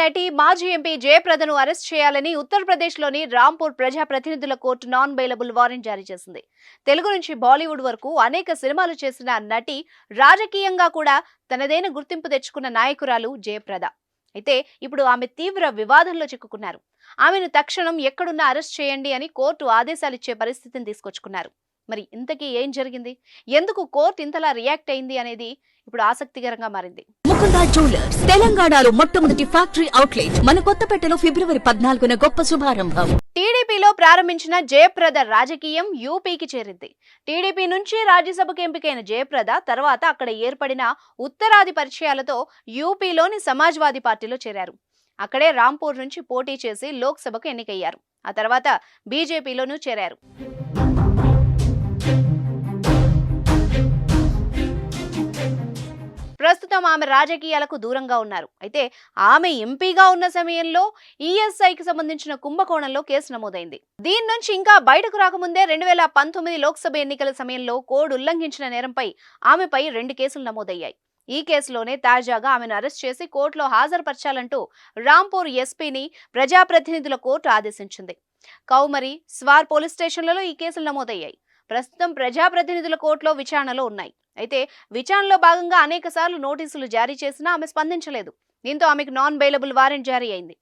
నటి మాజీ MP జయప్రదను arrest చేయాలని ఉత్తరప్రదేశ్లోని రాంపూర్ ప్రజా ప్రతినిధుల కోర్టు నాన్ బెయిలబుల్ వారెంట్ జారీ చేసింది. తెలుగు నుంచి బాలీవుడ్ వరకు అనేక సినిమాలు చేసిన నటి రాజకీయంగా కూడా తనదైన గుర్తింపు తెచ్చుకున్న నాయకురాలు జయప్రద. అయితే ఇప్పుడు ఆమె తీవ్ర వివాదంలో చిక్కుకున్నారు. ఆమెను తక్షణం ఎక్కడున్నా అరెస్ట్ చేయండి అని కోర్టు ఆదేశాలు ఇచ్చే పరిస్థితిని తీసుకొచ్చుకున్నారు. మరి ఇంతకీ ఏం జరిగింది? ఎందుకు కోర్టు ఇంతలా రియాక్ట్ అయింది అనేది ఇప్పుడు ఆసక్తికరంగా మారింది. ముకుందా జ్యువెలర్స్ తెలంగాణలో మొట్టమొదటి ఫ్యాక్టరీ అవుట్లెట్ మన కొత్తపేటలో ఫిబ్రవరి పద్నాలుగున గొప్ప శుభారంభం. టీడీపీలో ప్రారంభించిన జయప్రద రాజకీయం యూపీకి చేరింది. టీడీపీ నుంచి రాజ్యసభకు ఎంపికైన జయప్రద తర్వాత అక్కడ ఏర్పడిన ఉత్తరాది పరిచయాలతో యూపీలోని సమాజ్వాదీ పార్టీలో చేరారు. అక్కడే రాంపూర్ నుంచి పోటీ చేసి లోక్సభకు ఎన్నికయ్యారు. ఆ తర్వాత బీజేపీలోనూ చేరారు. ప్రస్తుతం ఆమె రాజకీయాలకు దూరంగా ఉన్నారు. అయితే ఆమె ఎంపీగా ఉన్న సమయంలో ఈఎస్ఐకి సంబంధించిన కుంభకోణంలో కేసు నమోదైంది. దీని నుంచి ఇంకా బయటకు రాకముందే రెండు వేల పంతొమ్మిది లోక్సభ ఎన్నికల సమయంలో కోడ్ ఉల్లంఘించిన నేరంపై ఆమెపై రెండు కేసులు నమోదయ్యాయి. ఈ కేసులోనే తాజాగా ఆమెను అరెస్ట్ చేసి కోర్టులో హాజరుపరచాలంటూ రాంపూర్ ఎస్పీని ప్రజాప్రతినిధుల కోర్టు ఆదేశించింది. కౌమరి స్వార్ పోలీస్ స్టేషన్లలో ఈ కేసులు నమోదయ్యాయి. ప్రస్తుతం ప్రజాప్రతినిధుల కోర్టులో విచారణలో ఉన్నాయి. అయితే విచారణలో భాగంగా అనేక సార్లు నోటీసులు జారీ చేసినా ఆమె స్పందించలేదు. దీంతో ఆమెకు నాన్ బెయిలబుల్ వారెంట్ జారీ అయింది.